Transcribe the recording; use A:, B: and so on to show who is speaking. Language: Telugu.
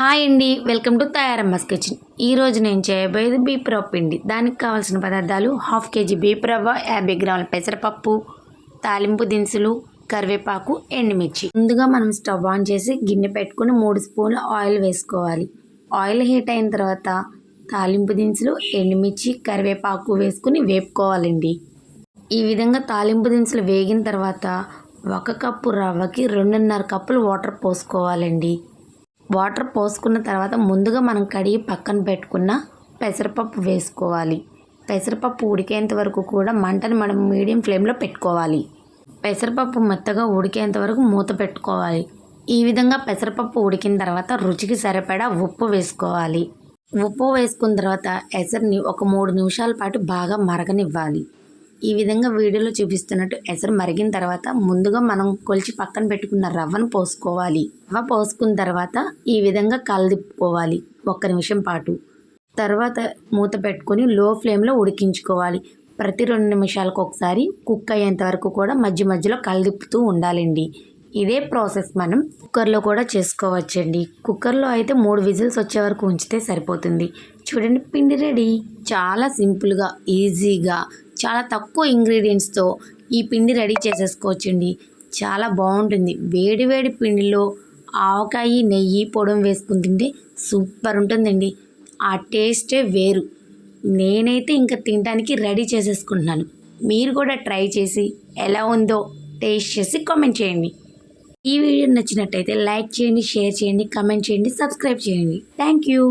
A: హాయ్ అండి. వెల్కమ్ టు తయారమ్మస్ కిచెన్. ఈరోజు నేను చేయబోయేది బీప్ పిండి. దానికి కావాల్సిన పదార్థాలు హాఫ్ కేజీ బీప్ రవ్వ యాభై గ్రాముల పెసరపప్పు తాలింపు దినుసులు కరివేపాకు ఎండుమిర్చి. ముందుగా మనం స్టవ్ ఆన్ చేసి గిన్నె పెట్టుకుని మూడు స్పూన్ల ఆయిల్ వేసుకోవాలి. ఆయిల్ హీట్ అయిన తర్వాత తాలింపు దినుసులు ఎండుమిర్చి కరివేపాకు వేసుకుని వేపుకోవాలండి. ఈ విధంగా తాలింపు దినుసులు వేగిన తర్వాత ఒక కప్పు రవ్వకి రెండున్నర కప్పులు వాటర్ పోసుకోవాలండి. వాటర్ పోసుకున్న తర్వాత ముందుగా మనం కడిగి పక్కన పెట్టుకున్న పెసరపప్పు వేసుకోవాలి. పెసరపప్పు ఉడికేంత వరకు కూడా మంటను మనం మీడియం ఫ్లేమ్లో పెట్టుకోవాలి. పెసరపప్పు మెత్తగా ఉడికేంత వరకు మూత పెట్టుకోవాలి. ఈ విధంగా పెసరపప్పు ఉడికిన తర్వాత రుచికి సరిపడా ఉప్పు వేసుకోవాలి. ఉప్పు వేసుకున్న తర్వాత ఎసర్ని ఒక మూడు నిమిషాల పాటు బాగా మరగనివ్వాలి. ఈ విధంగా వీడియోలో చూపిస్తున్నట్టు ఎసరు మరిగిన తర్వాత ముందుగా మనం కొలిచి పక్కన పెట్టుకున్న రవ్వను పోసుకోవాలి. రవ్వ పోసుకున్న తర్వాత ఈ విధంగా కలదిప్పుకోవాలి. ఒక్క నిమిషం పాటు. తర్వాత మూత పెట్టుకొని లో ఫ్లేమ్లో ఉడికించుకోవాలి. ప్రతి రెండు నిమిషాలకు ఒకసారి కుక్ అయ్యేంత వరకు కూడా మధ్య మధ్యలో కలదిప్పుతూ ఉండాలండి. ఇదే ప్రాసెస్ మనం కుక్కర్లో కూడా చేసుకోవచ్చండి. కుక్కర్లో అయితే మూడు విజిల్స్ వచ్చే వరకు ఉంచితే సరిపోతుంది. చూడండి పిండి రెడీ. చాలా సింపుల్గా ఈజీగా చాలా తక్కువ ఇంగ్రీడియంట్స్తో ఈ పిండి రెడీ చేసేసుకోవచ్చండి. చాలా బాగుంటుంది. వేడి వేడి పిండిలో ఆవకాయ నెయ్యి పొడం వేసుకుని తింటే సూపర్ ఉంటుందండి. ఆ టేస్టే వేరు. నేనైతే ఇంకా తినడానికి రెడీ చేసేసుకుంటున్నాను. మీరు కూడా ట్రై చేసి ఎలా ఉందో టేస్ట్ చేసి కామెంట్ చేయండి. ఈ వీడియో నచ్చినట్టయితే లైక్ చేయండి షేర్ చేయండి కామెంట్ చేయండి సబ్స్క్రైబ్ చేయండి. Thank you.